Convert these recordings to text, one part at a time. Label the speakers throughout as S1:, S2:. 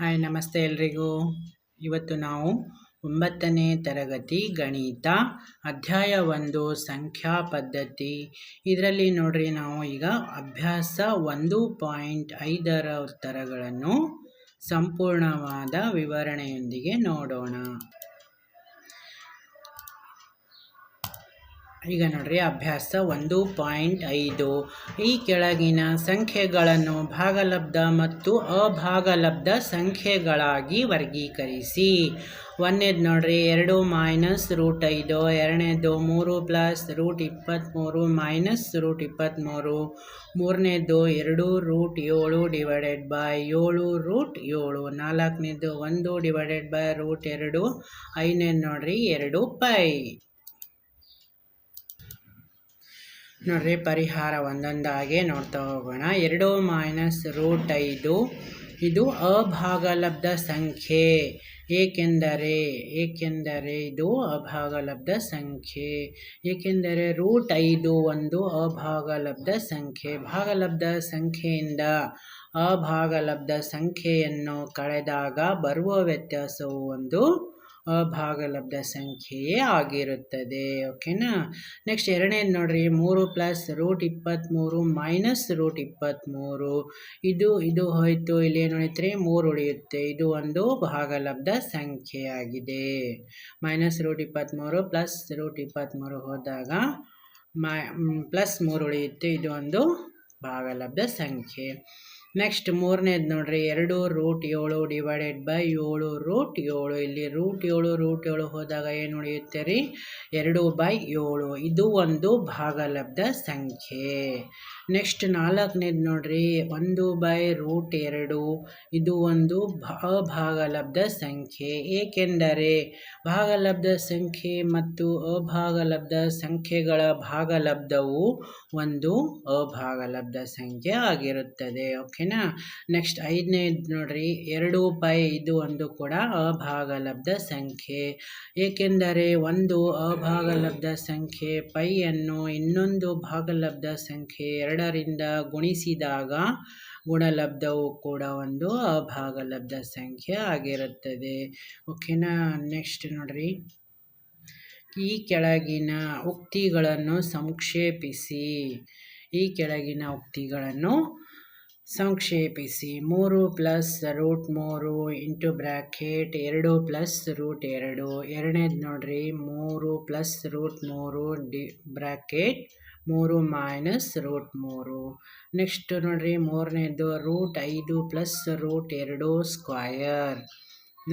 S1: Hi, ನಮಸ್ತೆ ಎಲ್ರಿಗೂ. ಇವತ್ತು ನಾವು ಒಂಬತ್ತನೇ ತರಗತಿ ಗಣಿತ ಅಧ್ಯಾಯ ಒಂದು ಸಂಖ್ಯಾ ಪದ್ಧತಿ. ಇದರಲ್ಲಿ ನೋಡ್ರಿ ನಾವು ಈಗ ಅಭ್ಯಾಸ ಒಂದು ಪಾಯಿಂಟ್ ಐದರ ಉತ್ತರಗಳನ್ನು ಸಂಪೂರ್ಣವಾದ ವಿವರಣೆಯೊಂದಿಗೆ ನೋಡೋಣ. ಈಗ ನೋಡ್ರಿ, ಅಭ್ಯಾಸ ಒಂದು ಪಾಯಿಂಟ್ ಐದು. ಈ ಕೆಳಗಿನ ಸಂಖ್ಯೆಗಳನ್ನು ಭಾಗಲಬ್ಧ ಮತ್ತು ಅಭಾಗಲಬ್ಧ ಸಂಖ್ಯೆಗಳಾಗಿ ವರ್ಗೀಕರಿಸಿ. ಒಂದೇದು ನೋಡ್ರಿ, ಎರಡು ಮೈನಸ್ ರೂಟ್ ಐದು, ಎರಡನೇದು ಮೂರು ಪ್ಲಸ್ ರೂಟ್ ಇಪ್ಪತ್ತ್ಮೂರು ಮೈನಸ್ ರೂಟ್ ಇಪ್ಪತ್ತ್ಮೂರು ಮೂರನೇದು ಎರಡು ರೂಟ್ ಏಳು ಡಿವೈಡೆಡ್ ಬೈ ಏಳು ರೂಟ್ ಏಳು. ನಾಲ್ಕನೇದು ಒಂದು ಡಿವೈಡೆಡ್ ಬೈ ರೂಟ್ ಎರಡು. ಐದನೇದು ನೋಡ್ರಿ, ಎರಡು ಪೈ ನೋಡ್ರಿ ಪರಿಹಾರ ಒಂದೊಂದಾಗೆ ನೋಡ್ತಾ ಹೋಗೋಣ. ಎರಡು ಮೈನಸ್ ರೂಟ್ ಐದು. ಇದು ಅಭಾಗಲಬ್ಧ ಸಂಖ್ಯೆ. ಏಕೆಂದರೆ ಏಕೆಂದರೆ ಇದು ಅಭಾಗಲಬ್ಧ ಸಂಖ್ಯೆ. ಏಕೆಂದರೆ ರೂಟ್ ಐದು ಒಂದು ಅಭಾಗಲಬ್ಧ ಸಂಖ್ಯೆ. ಭಾಗಲಬ್ಧ ಸಂಖ್ಯೆಯಿಂದ ಅಭಾಗಲಬ್ಧ ಸಂಖ್ಯೆಯನ್ನು ಕಳೆದಾಗ ಬರುವ ವ್ಯತ್ಯಾಸವು ಒಂದು ಅಭಾಗಲಬ್ಧ ಸಂಖ್ಯೆಯೇ ಆಗಿರುತ್ತದೆ, ಓಕೆನಾ? ನೆಕ್ಸ್ಟ್ ಎರಡನೇದು ನೋಡ್ರಿ, ಮೂರು ಪ್ಲಸ್ ರೂಟ್ ಇಪ್ಪತ್ತ್ಮೂರು ಮೈನಸ್ ರೂಟ್ ಇಪ್ಪತ್ತ್ಮೂರು ಇದು ಇದು ಹೋಯಿತು, ಇಲ್ಲಿ ಏನು ಉಳಿತ್ರಿ? ಮೂರು ಉಳಿಯುತ್ತೆ. ಇದು ಒಂದು ಭಾಗಲಬ್ಧ ಸಂಖ್ಯೆಯಾಗಿದೆ. ಮೈನಸ್ ರೂಟ್ ಇಪ್ಪತ್ತ್ಮೂರು ಪ್ಲಸ್ ರೂಟ್ ಇಪ್ಪತ್ತ್ಮೂರು ಹೋದಾಗ ಮ ಪ್ಲಸ್ ಮೂರು ಉಳಿಯುತ್ತೆ. ಇದು ಒಂದು ಭಾಗಲಬ್ಧ ಸಂಖ್ಯೆ. ನೆಕ್ಸ್ಟ್ ಮೂರನೇದು ನೋಡ್ರಿ, ಎರಡು ರೂಟ್ ಏಳು ಡಿವೈಡೆಡ್ ಬೈ ಏಳು ರೂಟ್ ಏಳು. ಇಲ್ಲಿ ರೂಟ್ ಏಳು ರೂಟ್ ಏಳು ಹೋದಾಗ ಏನು ಉಳಿಯುತ್ತೆ ರೀ ಎರಡು ಬೈ ಏಳು. ಇದು ಒಂದು ಭಾಗಲಬ್ಧ ಸಂಖ್ಯೆ. ನೆಕ್ಸ್ಟ್ ನಾಲ್ಕನೇದು ನೋಡ್ರಿ, ಒಂದು ಬೈ ರೂಟ್ ಎರಡು. ಇದು ಒಂದು ಅಭಾಗಲಬ್ಧ ಸಂಖ್ಯೆ. ಏಕೆಂದರೆ ಭಾಗಲಬ್ಧ ಸಂಖ್ಯೆ ಮತ್ತು ಅಭಾಗಲಬ್ಧ ಸಂಖ್ಯೆಗಳ ಭಾಗಲಬ್ಧವು ಒಂದು ಅಭಾಗಲಬ್ಧ ಸಂಖ್ಯೆ ಆಗಿರುತ್ತದೆ. ಓಕೆ ಓಕೆನಾ? ನೆಕ್ಸ್ಟ್ ಐದನೇದು ನೋಡ್ರಿ, ಎರಡು ಪೈ ಇದು ಒಂದು ಕೂಡ ಅಭಾಗಲಬ್ಧ ಸಂಖ್ಯೆ. ಏಕೆಂದರೆ ಒಂದು ಅಭಾಗಲಬ್ಧ ಸಂಖ್ಯೆ, ಪೈಯನ್ನು ಇನ್ನೊಂದು ಭಾಗಲಬ್ಧ ಸಂಖ್ಯೆ ಎರಡರಿಂದ ಗುಣಿಸಿದಾಗ ಗುಣಲಬ್ಧವು ಕೂಡ ಒಂದು ಅಭಾಗಲಬ್ಧ ಸಂಖ್ಯೆ ಆಗಿರುತ್ತದೆ. ಓಕೆನಾ? ನೆಕ್ಸ್ಟ್ ನೋಡ್ರಿ. ಈ ಕೆಳಗಿನ ಉಕ್ತಿಗಳನ್ನು ಸಂಕ್ಷೇಪಿಸಿ. ಈ ಕೆಳಗಿನ ಉಕ್ತಿಗಳನ್ನು ಸಂಕ್ಷೇಪಿಸಿ. ಮೂರು ಪ್ಲಸ್ ರೂಟ್ ಮೂರು ಇಂಟು ಬ್ರ್ಯಾಕೆಟ್ ಎರಡು ಪ್ಲಸ್ ರೂಟ್ ಎರಡು. ಎರಡನೇದು ನೋಡ್ರಿ, ಮೂರು ಪ್ಲಸ್ ರೂಟ್ ಮೂರು ಡಿ ಬ್ರ್ಯಾಕೆಟ್ ಮೂರು ಮೈನಸ್ ರೂಟ್ ಮೂರು. ನೆಕ್ಸ್ಟ್ ನೋಡ್ರಿ, ಮೂರನೇದು ರೂಟ್ ಐದು ಪ್ಲಸ್ ರೂಟ್ ಎರಡು ಸ್ಕ್ವಯರ್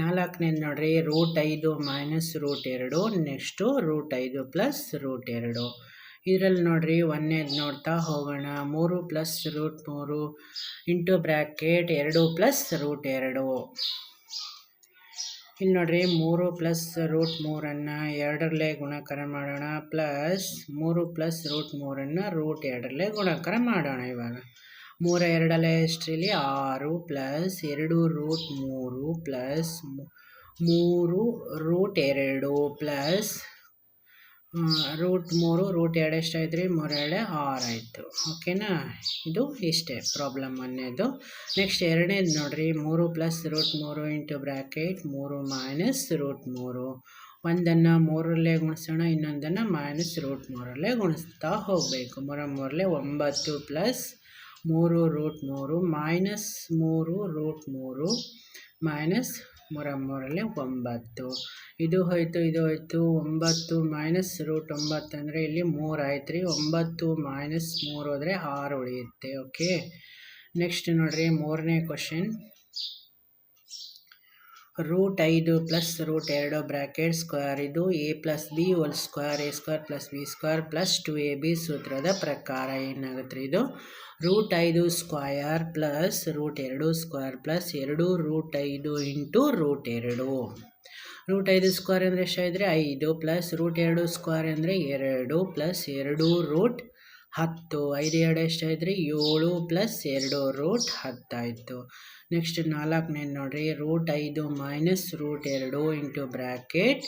S1: ನಾಲ್ಕನೇದು ನೋಡ್ರಿ, ರೂಟ್ ಐದು ಮೈನಸ್ ರೂಟ್ ಎರಡು. ನೆಕ್ಸ್ಟು ರೂಟ್ ಐದು ಪ್ಲಸ್ ರೂಟ್ ಎರಡು. ಇದರಲ್ಲಿ ನೋಡ್ರಿ ಒಂದನೇದು ನೋಡ್ತಾ ಹೋಗೋಣ. ಮೂರು ಪ್ಲಸ್ ರೂಟ್ ಮೂರು ಇಂಟು ಬ್ರ್ಯಾಕೆಟ್ ಎರಡು ಪ್ಲಸ್ ರೂಟ್ ಎರಡು. ಇಲ್ಲಿ ನೋಡ್ರಿ, ಮೂರು ಪ್ಲಸ್ ರೂಟ್ ಮೂರನ್ನು ಎರಡರಲ್ಲೇ ಗುಣಾಕಾರ ಮಾಡೋಣ. ಪ್ಲಸ್ ಮೂರು ಪ್ಲಸ್ ರೂಟ್ ಮೂರನ್ನು ರೂಟ್ ಎರಡರಲ್ಲೇ ಗುಣಾಕಾರ ಮಾಡೋಣ ಇವಾಗ. ಮೂರ ಎರಡಲ್ಲೇ ಎಷ್ಟ್ರಿಲಿ ಆರು ಪ್ಲಸ್ ಎರಡು ರೂಟ್ ಮೂರು ಪ್ಲಸ್ ಮೂರು ರೂಟ್ ಎರಡು ಪ್ಲಸ್ ರೂಟ್ ಮೂರು ರೂಟ್ ಎರಡು ಎಷ್ಟಾಯ್ತು ರೀ ಮೂರು ಎರಡು ಆರು ಆಯಿತು ಓಕೆನಾ ಇದು ಇಷ್ಟೇ ಪ್ರಾಬ್ಲಮ್ ಅನ್ನೋದು. ನೆಕ್ಸ್ಟ್ ಎರಡನೇದು ನೋಡಿರಿ. ಮೂರು ಪ್ಲಸ್ ರೂಟ್ ಮೂರು ಇಂಟು ಬ್ರ್ಯಾಕೆಟ್ ಮೂರು ಮೈನಸ್ ರೂಟ್ ಮೂರು. ಒಂದನ್ನು ಮೂರಲ್ಲೇ ಗುಣಿಸೋಣ, ಇನ್ನೊಂದನ್ನು ಮೈನಸ್ ರೂಟ್ ಮೂರಲ್ಲೇ ಗುಣಿಸ್ತಾ ಹೋಗಬೇಕು. ಮೂರ ಮೂರಲ್ಲೇ ಒಂಬತ್ತು ಪ್ಲಸ್ ಮೂರು ರೂಟ್ ಮೂರು ಮೈನಸ್ ಮೂರು ರೂಟ್ ಮೂರು ಮೈನಸ್ ಮೂರ ಮೂರಲ್ಲಿ ಒಂಬತ್ತು. ಇದು ಹೋಯಿತು ಇದು ಹೋಯಿತು. ಒಂಬತ್ತು ಮೈನಸ್ ರೂಟ್ ಒಂಬತ್ತು ಅಂದರೆ ಇಲ್ಲಿ ಮೂರು ಆಯ್ತು ರೀ ಒಂಬತ್ತು ಮೈನಸ್ ಮೂರು ಹೋದರೆ ಆರು ಉಳಿಯುತ್ತೆ ಓಕೆ ನೆಕ್ಸ್ಟ್ ನೋಡಿರಿ ಮೂರನೇ ಕ್ವಶನ್ ರೂಟ್ ಐದು ಪ್ಲಸ್ ರೂಟ್ ಎರಡು ಬ್ರ್ಯಾಕೆಟ್ ಸ್ಕ್ವೇರ್ ಇದು A plus B whole square, A square plus B square plus two A B ಸೂತ್ರದ ಪ್ರಕಾರ ಏನಾಗುತ್ತೆ ಇದು? ರೂಟ್ ಐದು ಸ್ಕ್ವಯರ್ ಪ್ಲಸ್ ರೂಟ್ ಎರಡು ಸ್ಕ್ವೇರ್ ಪ್ಲಸ್ ಎರಡು ರೂಟ್ ಐದು ಇಂಟು ರೂಟ್ ಎರಡು. ರೂಟ್ ಐದು ಸ್ಕ್ವೇರ್ ಅಂದರೆ ಎಷ್ಟಾಯಿದ್ರೆ ಐದು ಪ್ಲಸ್ ರೂಟ್ ಎರಡು ಸ್ಕ್ವೇರ್ ಅಂದರೆ ಎರಡು ಪ್ಲಸ್ ಎರಡು ರೂಟ್ ಹತ್ತು, ಐದು, ಎರಡು ಎಷ್ಟಾಯ್ತು ಏಳು ಪ್ಲಸ್ ಎರಡು, ರೂಟ್ ಹತ್ತಾಯಿತು. ನೆಕ್ಸ್ಟ್ ನಾಲ್ಕನೇ ನೋಡಿರಿ, ರೂಟ್ ಐದು ಮೈನಸ್ ರೂಟ್ ಎರಡು ಇಂಟು ಬ್ರ್ಯಾಕೆಟ್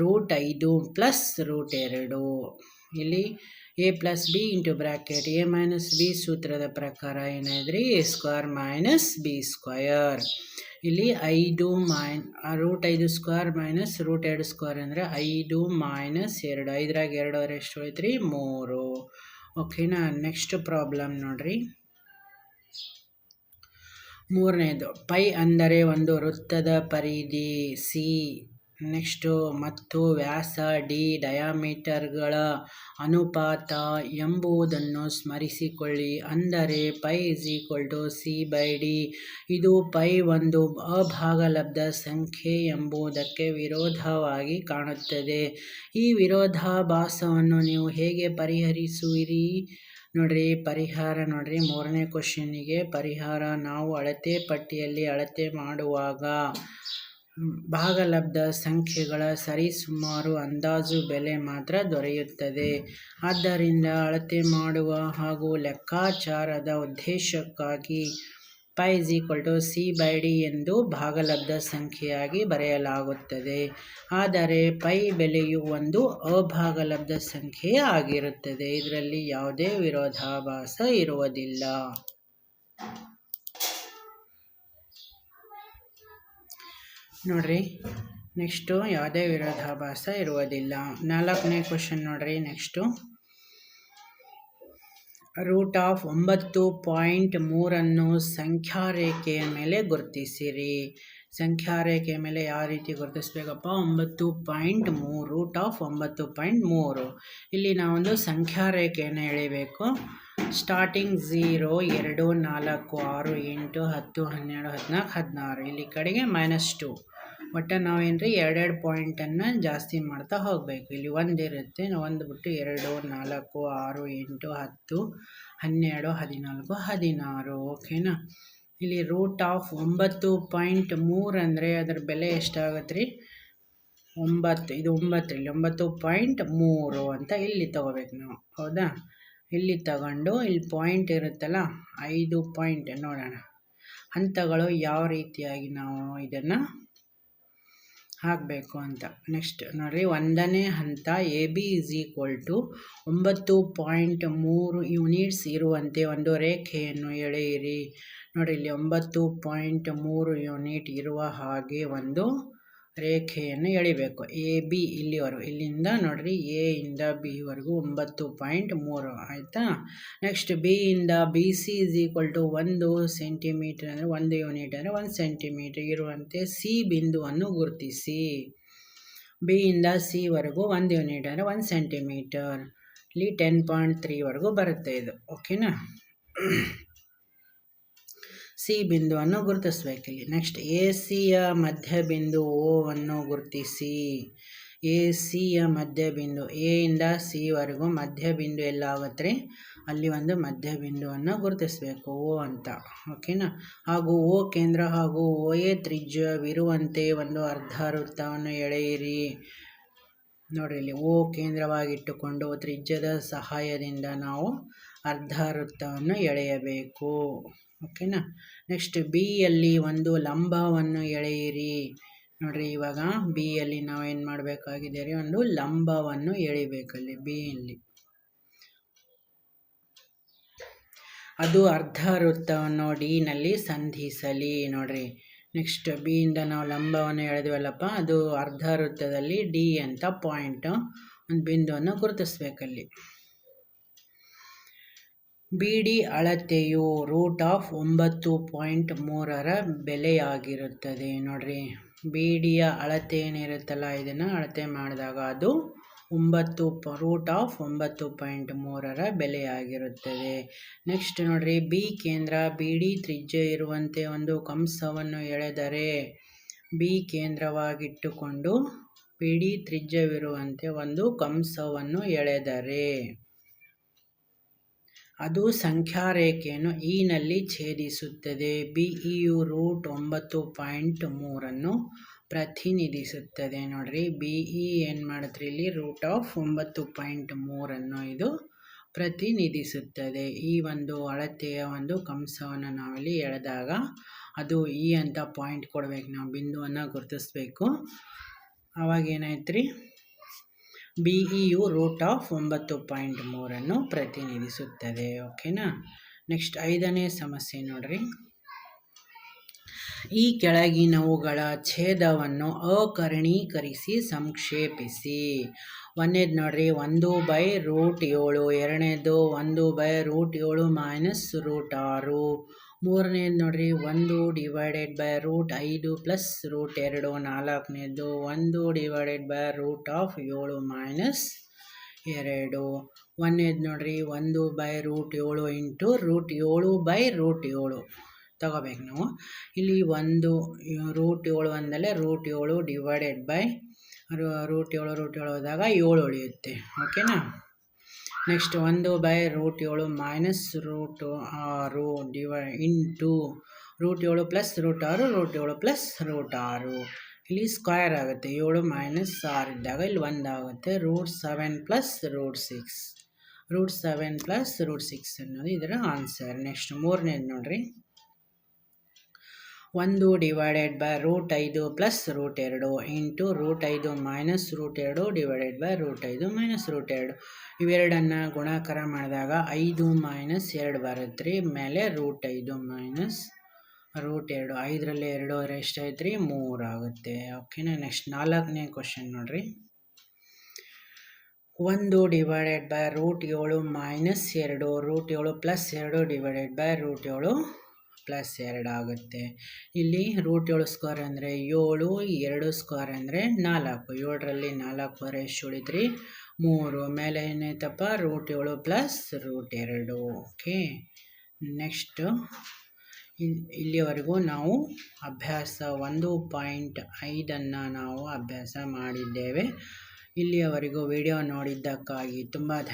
S1: ರೂಟ್ ಐದು ಪ್ಲಸ್ ರೂಟ್ ಎರಡು. ಇಲ್ಲಿ A plus B into bracket A minus B ಸೂತ್ರದ ಪ್ರಕಾರ ಏನಾದ್ರಿ A square minus B square ಇಲ್ಲಿ ಐದು ಮೈನ್ ರೂಟ್ ಐದು ಸ್ಕ್ವೇರ್ ಮೈನಸ್ ರೂಟ್ ಎರಡು ಸ್ಕ್ವೇರ್ ಅಂದರೆ ಐದು ಮೈನಸ್ ಎರಡು, ಐದರಾಗ ಎರಡು ಅವ್ರು ಎಷ್ಟು ಹೋಯ್ತು ರೀ ಮೂರು. ಓಕೆನಾ ನೆಕ್ಸ್ಟ್ ಪ್ರಾಬ್ಲಮ್ ನೋಡ್ರಿ. ಮೂರನೇದು ಪೈ ಅಂದರೆ ಒಂದು ವೃತ್ತದ ಪರಿಧಿ ಸಿ ನೆಕ್ಸ್ಟು ಮತ್ತು ವ್ಯಾಸ ಡಿ ಡಯಾಮೀಟರ್ಗಳ ಅನುಪಾತ ಎಂಬುದನ್ನು ಸ್ಮರಿಸಿಕೊಳ್ಳಿ. ಅಂದರೆ pi is equal to C by D. ಇದು ಪೈ ಒಂದು ಅಭಾಗಲಬ್ಧ ಸಂಖ್ಯೆ ಎಂಬುದಕ್ಕೆ ವಿರೋಧವಾಗಿ ಕಾಣುತ್ತದೆ. ಈ ವಿರೋಧಾಭಾಸವನ್ನು ನೀವು ಹೇಗೆ ಪರಿಹರಿಸುವಿರಿ? ನೋಡ್ರಿ, ಪರಿಹಾರ ನೋಡ್ರಿ. ಮೂರನೇ ಕ್ವಶನಿಗೆ ಪರಿಹಾರ ನಾವು ಅಳತೆ ಪಟ್ಟಿಯಲ್ಲಿ ಅಳತೆ ಮಾಡುವಾಗ ಭಾಗಲಬ್ಧ ಸಂಖ್ಯೆಗಳ ಸರಿಸುಮಾರು ಅಂದಾಜು ಬೆಲೆ ಮಾತ್ರ ದೊರೆಯುತ್ತದೆ. ಆದ್ದರಿಂದ ಅಳತೆ ಮಾಡುವ ಹಾಗೂ ಲೆಕ್ಕಾಚಾರದ ಉದ್ದೇಶಕ್ಕಾಗಿ pi is equal to C by D ಎಂದು ಭಾಗಲಬ್ಧ ಸಂಖ್ಯೆಯಾಗಿ ಬರೆಯಲಾಗುತ್ತದೆ. ಆದರೆ ಪೈ ಬೆಲೆಯು ಒಂದು ಅಭಾಗಲಬ್ಧ ಸಂಖ್ಯೆ ಆಗಿರುತ್ತದೆ. ಇದರಲ್ಲಿ ಯಾವುದೇ ವಿರೋಧಾಭಾಸ ಇರುವುದಿಲ್ಲ. ನೋಡ್ರಿ ನೆಕ್ಸ್ಟು ಯಾವುದೇ ವಿರೋಧಾಭಾಸ ಇರುವುದಿಲ್ಲ. ನಾಲ್ಕನೇ ಕ್ವಶನ್ ನೋಡ್ರಿ ನೆಕ್ಸ್ಟು ರೂಟ್ ಆಫ್ ಒಂಬತ್ತು ಪಾಯಿಂಟ್ ಮೂರನ್ನು ಸಂಖ್ಯಾರೇಖೆಯ ಮೇಲೆ ಗುರುತಿಸಿರಿ. ಸಂಖ್ಯಾರೇಖೆಯ ಮೇಲೆ ಯಾವ ರೀತಿ ಗುರುತಿಸ್ಬೇಕಪ್ಪ? ಒಂಬತ್ತು ಪಾಯಿಂಟ್ ಮೂರು ರೂಟ್ ಆಫ್ ಒಂಬತ್ತು ಪಾಯಿಂಟ್ ಮೂರು. ಇಲ್ಲಿ ನಾವೊಂದು ಸಂಖ್ಯಾರೇಖೆಯನ್ನು ಎಳಿಬೇಕು. ಸ್ಟಾರ್ಟಿಂಗ್ ಝೀರೋ ಎರಡು, ನಾಲ್ಕು, ಆರು, ಎಂಟು, ಹತ್ತು, ಹನ್ನೆರಡು, ಹದಿನಾಲ್ಕು, ಹದಿನಾರು. ಇಲ್ಲಿ ಕಡೆಗೆ ಮೈನಸ್ ಟು ಒಟ್ಟು ನಾವೇನು ರೀ ಎರಡೆರಡು ಪಾಯಿಂಟನ್ನು ಜಾಸ್ತಿ ಮಾಡ್ತಾ ಹೋಗಬೇಕು. ಇಲ್ಲಿ ಒಂದು ಇರುತ್ತೆ ಒಂದು ಬಿಟ್ಟು ಎರಡು, ನಾಲ್ಕು, ಆರು, ಎಂಟು, ಹತ್ತು, ಹನ್ನೆರಡು, ಹದಿನಾಲ್ಕು, ಹದಿನಾರು, ಓಕೆನಾ? ಇಲ್ಲಿ ರೂಟ್ ಆಫ್ ಒಂಬತ್ತು ಪಾಯಿಂಟ್ ಮೂರು ಅಂದರೆ ಅದರ ಬೆಲೆ ಎಷ್ಟಾಗತ್ತೆ ರೀ? ಒಂಬತ್ತು, ಇದು ಒಂಬತ್ತು, ಇಲ್ಲಿ ಒಂಬತ್ತು ಪಾಯಿಂಟ್ ಮೂರು ಅಂತ ಇಲ್ಲಿ ತೊಗೋಬೇಕು ನಾವು, ಹೌದಾ? ಇಲ್ಲಿ ತಗೊಂಡು ಇಲ್ಲಿ ಪಾಯಿಂಟ್ ಇರುತ್ತಲ್ಲ, ಐದು ಪಾಯಿಂಟ್, ನೋಡೋಣ. ಹಂತಗಳು ಯಾವ ರೀತಿಯಾಗಿ ನಾವು ಇದನ್ನು ಹಾಕಬೇಕು ಅಂತ. ನೆಕ್ಸ್ಟ್ ನೋಡಿರಿ ಒಂದನೇ ಹಂತ A B is equal to ಒಂಬತ್ತು ಪಾಯಿಂಟ್ ಮೂರು ಯೂನಿಟ್ಸ್ ಇರುವಂತೆ ಒಂದು ರೇಖೆಯನ್ನು ಎಳೆಯಿರಿ. ನೋಡಿ, ಇಲ್ಲಿ ಒಂಬತ್ತು ಪಾಯಿಂಟ್ ಮೂರು ಯೂನಿಟ್ ಇರುವ ಹಾಗೆ ಒಂದು ರೇಖೆಯನ್ನು ಎಳಿಬೇಕು. ಎ, ಬಿ ಇಲ್ಲಿವರೆಗೂ, ಇಲ್ಲಿಂದ ನೋಡಿರಿ, ಎ ಇಂದ ಬಿವರೆಗೂ ಒಂಬತ್ತು ಪಾಯಿಂಟ್ ಮೂರು, ಆಯಿತಾ? ನೆಕ್ಸ್ಟ್, ಬಿ ಇಂದ B C is equal to ಒಂದು ಸೆಂಟಿಮೀಟರ್ ಅಂದರೆ ಒಂದು ಯೂನಿಟ್ ಅಂದರೆ ಒಂದು ಸೆಂಟಿಮೀಟರ್ ಇರುವಂತೆ ಸಿ ಬಿಂದುವನ್ನು ಗುರುತಿಸಿ. ಬಿ ಇಂದ ಸಿವರೆಗೂ ಒಂದು ಯೂನಿಟ್ ಅಂದರೆ ಒಂದು ಸೆಂಟಿಮೀಟರ್. ಇಲ್ಲಿ ಟೆನ್ ಪಾಯಿಂಟ್ ತ್ರೀವರೆಗೂ ಬರುತ್ತೆ ಇದು, ಓಕೆನಾ? ಸಿ ಬಿಂದುವನ್ನು ಗುರುತಿಸಬೇಕಿಲ್ಲಿ. ನೆಕ್ಸ್ಟ್, ಎ ಸಿಯ ಮಧ್ಯಬಿಂದು ಓವನ್ನು ಗುರುತಿಸಿ. ಎ ಸಿಯ ಮಧ್ಯಬಿಂದು ಎ ಇಂದ ಸಿವರೆಗೂ ಮಧ್ಯಬಿಂದು ಎಲ್ಲಾಗುತ್ತೆ ಅಲ್ಲಿ ಒಂದು ಮಧ್ಯಬಿಂದುವನ್ನು ಗುರುತಿಸಬೇಕು, ಓ ಅಂತ. ಓಕೆನಾ? ಹಾಗೂ ಓ ಕೇಂದ್ರ ಹಾಗೂ ಓ ಎ ತ್ರಿಜ್ಯವಿರುವಂತೆ ಒಂದು ಅರ್ಧ ವೃತ್ತವನ್ನು ಎಳೆಯಿರಿ. ನೋಡಿ ಇಲ್ಲಿ, ಓ ಕೇಂದ್ರವಾಗಿಟ್ಟುಕೊಂಡು ತ್ರಿಜ್ಯದ ಸಹಾಯದಿಂದ ನಾವು ಅರ್ಧ ವೃತ್ತವನ್ನು ಎಳೆಯಬೇಕು. ಓಕೆನಾ? ನೆಕ್ಸ್ಟ್ ಬಿಯಲ್ಲಿ ಒಂದು ಲಂಬವನ್ನು ಎಳೆಯಿರಿ. ನೋಡ್ರಿ, ಇವಾಗ ಬಿಯಲ್ಲಿ ನಾವೇನು ಮಾಡಬೇಕಾಗಿದೆ ರೀ ಒಂದು ಲಂಬವನ್ನು ಎಳಿಬೇಕಲ್ಲಿ ಬಿಯಲ್ಲಿ ಅದು ಅರ್ಧ ವೃತ್ತವನ್ನು ಡಿನಲ್ಲಿ ಸಂಧಿಸಲಿ, ನೋಡ್ರಿ. ನೆಕ್ಸ್ಟ್ ಬಿಯಿಂದ ನಾವು ಲಂಬವನ್ನು ಎಳೆದ್ವಲ್ಲಪ್ಪ, ಅದು ಅರ್ಧ ವೃತ್ತದಲ್ಲಿ ಡಿ ಅಂತ ಪಾಯಿಂಟ್, ಒಂದು ಬಿಂದುವನ್ನು ಗುರುತಿಸ್ಬೇಕಲ್ಲಿ. ಬಿ ಡಿ ಅಳತೆಯು ರೂಟ್ ಆಫ್ ಒಂಬತ್ತು ಪಾಯಿಂಟ್ ಮೂರರ ಬೆಲೆಯಾಗಿರುತ್ತದೆ. ನೋಡ್ರಿ ಬಿ ಡಿಯ ಅಳತೆ ಏನಿರುತ್ತಲ್ಲ, ಇದನ್ನು ಅಳತೆ ಮಾಡಿದಾಗ ಅದು ಒಂಬತ್ತು ಪ, ರೂಟ್ ಆಫ್ ಒಂಬತ್ತು ಪಾಯಿಂಟ್ ಮೂರರ ಬೆಲೆಯಾಗಿರುತ್ತದೆ. ನೆಕ್ಸ್ಟ್ ನೋಡ್ರಿ, ಬಿ ಕೇಂದ್ರ ಬಿ ಡಿ ತ್ರಿಜ್ಯ ಇರುವಂತೆ ಒಂದು ಕಂಸವನ್ನು ಎಳೆದರೆ ಬಿ ಕೇಂದ್ರವಾಗಿಟ್ಟುಕೊಂಡು ಬಿ ಡಿ ತ್ರಿಜ್ಯವಿರುವಂತೆ ಒಂದು ಕಂಸವನ್ನು ಎಳೆದರೆ. ಅದು ಸಂಖ್ಯಾರೇಖೆಯನ್ನು ಇನಲ್ಲಿ ಛೇದಿಸುತ್ತದೆ. ಬಿ ಯು ರೂಟ್ ಒಂಬತ್ತು ಪಾಯಿಂಟ್ ಮೂರನ್ನು ಪ್ರತಿನಿಧಿಸುತ್ತದೆ. ನೋಡ್ರಿ ಬಿ ಇ ಏನು ಮಾಡಿದ್ರಿ ಇಲ್ಲಿ? ರೂಟ್ ಆಫ್ ಒಂಬತ್ತು ಪಾಯಿಂಟ್ ಮೂರನ್ನು ಇದು ಪ್ರತಿನಿಧಿಸುತ್ತದೆ. ಈ ಒಂದು ಅಳತೆಯ ಒಂದು ಕಂಸವನ್ನು ನಾವಿಲ್ಲಿ ಎಳೆದಾಗ ಅದು ಇ ಅಂತ ಪಾಯಿಂಟ್ ಕೊಡಬೇಕು. ನಾವು ಬಿಂದುವನ್ನು ಗುರುತಿಸ್ಬೇಕು. ಅವಾಗ ಏನಾಯ್ತು ರೀ ಬಿ ಇಯು ರೂಟ್ ಆಫ್ ಒಂಬತ್ತು ಪಾಯಿಂಟ್ ಮೂರನ್ನು ಪ್ರತಿನಿಧಿಸುತ್ತದೆ, ಓಕೆನಾ? ನೆಕ್ಸ್ಟ್ ಐದನೇ ಸಮಸ್ಯೆ ನೋಡ್ರಿ. ಈ ಕೆಳಗಿನವುಗಳ ಛೇದವನ್ನು ಅಕರ್ಣೀಕರಿಸಿ ಸಂಕ್ಷೇಪಿಸಿ. ಒಂದೇದು ನೋಡ್ರಿ, ಒಂದು ಬೈ ರೂಟ್ ಏಳು, ಎರಡನೇದು ಒಂದು ಬೈ ರೂಟ್ ಏಳು ಮೈನಸ್ ರೂಟ್ ಆರು. ಮೂರನೇದು ನೋಡ್ರಿ, ಒಂದು ಡಿವೈಡೆಡ್ ಬೈ ರೂಟ್ ಐದು ಪ್ಲಸ್ ರೂಟ್ ಎರಡು, ನಾಲ್ಕನೇದು ಒಂದು ಡಿವೈಡೆಡ್ ಬೈ ರೂಟ್ ಆಫ್ ಏಳು ಮೈನಸ್ ಎರಡು. ಒಂದನೇದು ನೋಡ್ರಿ, ಒಂದು ಬೈ ರೂಟ್ ಏಳು ಇಂಟು ರೂಟ್ ಏಳು ಬೈ ರೂಟ್ ಏಳು. ತಗೋಬೇಕು ನಾವು. ಇಲ್ಲಿ ಒಂದು ರೂಟ್ ಏಳು ಅಂದಲೇ ರೂಟ್ ಏಳು ಡಿವೈಡೆಡ್ ಬೈ ರೂಟ್ ಏಳು ರೂಟ್ ಏಳು ಹೋದಾಗ ಏಳು ಉಳಿಯುತ್ತೆ. ಓಕೆನಾ ನೆಕ್ಸ್ಟ್ ಒಂದು ಬೈ ರೂಟ್ ಏಳು ಮೈನಸ್ ರೂಟ್ ಆರು ಡಿವೈ ಇಂಟು ರೂಟ್ ಏಳು ಪ್ಲಸ್ ರೂಟ್ ಆರು ರೂಟ್ ಏಳು ಪ್ಲಸ್ ರೂಟ್ ಆರು. ಇಲ್ಲಿ ಸ್ಕ್ವೇರ್ ಆಗುತ್ತೆ, ಏಳು ಮೈನಸ್ ಆರು ಇದ್ದಾಗ ಇಲ್ಲಿ ಒಂದು ಆಗುತ್ತೆ root seven plus root six root seven plus root six ಅನ್ನೋದು ಇದರ ಆನ್ಸರ್ ನೆಕ್ಸ್ಟ್ ಮೂರನೇದು ನೋಡಿರಿ. ಒಂದು ಡಿವೈಡೆಡ್ ಬೈ ರೂಟ್ ಐದು ಪ್ಲಸ್ ರೂಟ್ ಎರಡು ಇಂಟು ರೂಟ್ ಐದು ಮೈನಸ್ ರೂಟ್ ಎರಡು ಡಿವೈಡೆಡ್ ಬೈ ರೂಟ್ ಐದು ಮೈನಸ್ ರೂಟ್ ಎರಡು. ಇವೆರಡನ್ನು ಗುಣಾಕಾರ ಮಾಡಿದಾಗ ಐದು ಮೈನಸ್ ಎರಡು ಬರುತ್ತೆ ರೀ, ಮೇಲೆ ರೂಟ್ ಐದು ಮೈನಸ್ ರೂಟ್ ಎರಡು. ಐದರಲ್ಲಿ ಎರಡು ಎಷ್ಟಾಯ್ತು ರೀ ಮೂರು ಆಗುತ್ತೆ. ಓಕೆನಾ ನೆಕ್ಸ್ಟ್ ನಾಲ್ಕನೇ ಕ್ವಶನ್ ನೋಡಿರಿ. ಒಂದು ಡಿವೈಡೆಡ್ ಬೈ ರೂಟ್ ಏಳು ಮೈನಸ್ ಎರಡು ರೂಟ್ ಏಳು ಪ್ಲಸ್ ಎರಡು ಡಿವೈಡೆಡ್ ಬೈ ರೂಟ್ ಏಳು ಪ್ಲಸ್ ಎರಡು ಆಗುತ್ತೆ. ಇಲ್ಲಿ ರೂಟ್ ಏಳು ಸ್ಕ್ವೇರ್ ಅಂದರೆ ಏಳು, ಎರಡು ಸ್ಕ್ವೇರ್ ಅಂದರೆ ನಾಲ್ಕು. ಏಳರಲ್ಲಿ ನಾಲ್ಕು ವರೆ ಎಷ್ಟು ಉಳಿದ್ರಿ ಮೂರು. ಮೇಲೆ ಏನೈತಪ್ಪ ರೂಟ್ ಏಳು ಪ್ಲಸ್ ರೂಟ್ ಎರಡು. ಓಕೆ ನೆಕ್ಸ್ಟು ಇಲ್ಲಿವರೆಗೂ ನಾವು ಅಭ್ಯಾಸ ಒಂದು ಪಾಯಿಂಟ್ ಐದನ್ನು ನಾವು ಅಭ್ಯಾಸ ಮಾಡಿದ್ದೇವೆ. ಇಲ್ಲಿಯವರೆಗೂ ವಿಡಿಯೋ ನೋಡಿದ್ದಕ್ಕಾಗಿ ತುಂಬ ಧನ್ಯ